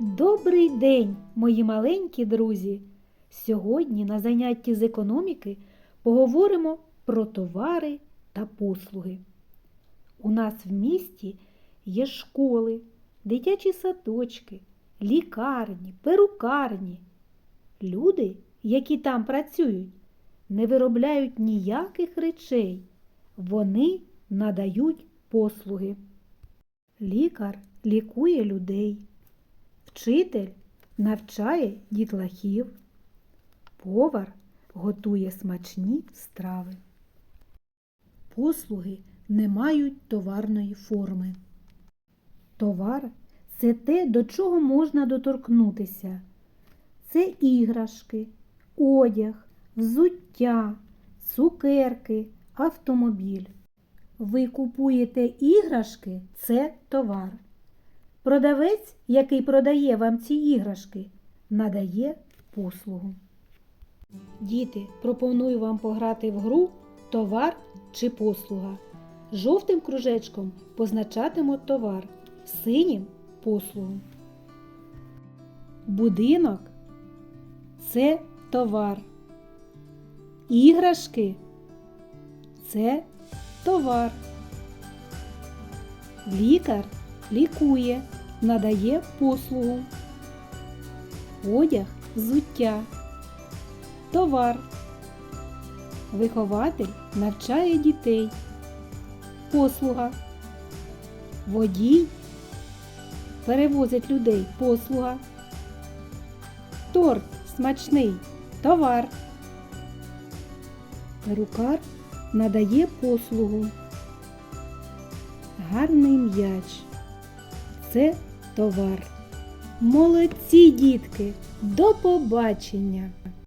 Добрий день, мої маленькі друзі! Сьогодні на занятті з економіки поговоримо про товари та послуги. У нас в місті є школи, дитячі садочки, лікарні, перукарні. Люди, які там працюють, не виробляють ніяких речей. Вони надають послуги. Лікар лікує людей. Вчитель навчає дітлахів. Повар готує смачні страви. Послуги не мають товарної форми. Товар це те, до чого можна доторкнутися. Це іграшки, одяг, взуття, цукерки, автомобіль. Ви купуєте іграшки це товар. Продавець, який продає вам ці іграшки, надає послугу. Діти, пропоную вам пограти в гру товар чи послуга. Жовтим кружечком позначатимо товар, синім послугу. Будинок це товар. Іграшки це товар. Лікар лікує, надає послугу. Одяг взуття. Товар. Вихователь навчає дітей. Послуга. Водій перевозить людей. Послуга. Торт смачний. Товар. Перукар надає послугу. Гарний м'яч. Це товар. Молодці, дітки! До побачення!